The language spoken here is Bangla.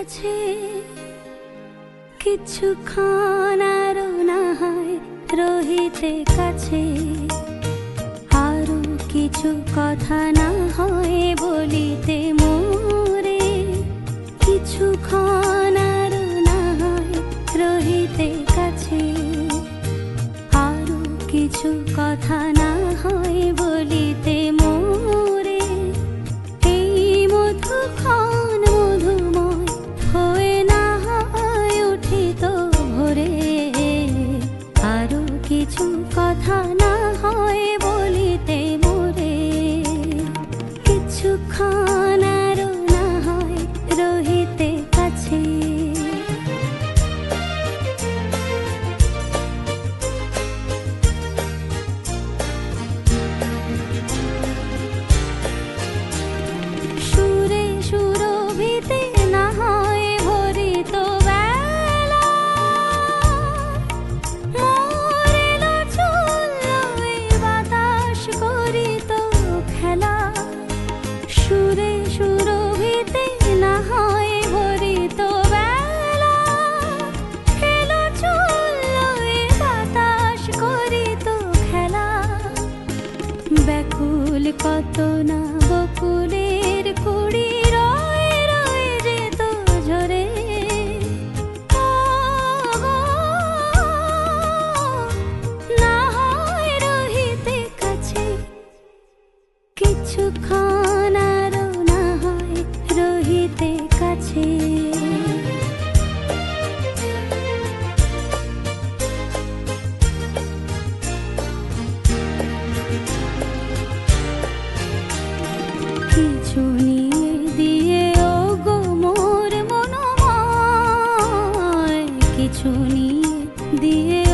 কাছে কিছুক্ষণ আরও না রহিতে কাছে। আরও কিছু কথা না হয় বলিতে মোরে। কিছু আরও না হয় রহিতে কাছে। আরও কিছু কথা না হয় বলিতে কথা না হয় ব্যাকুল কত না বকুলের কুড়ি রয়ে রয়ে ঝরে। না হয় কাছে। কিছু। কিছু দিয়ে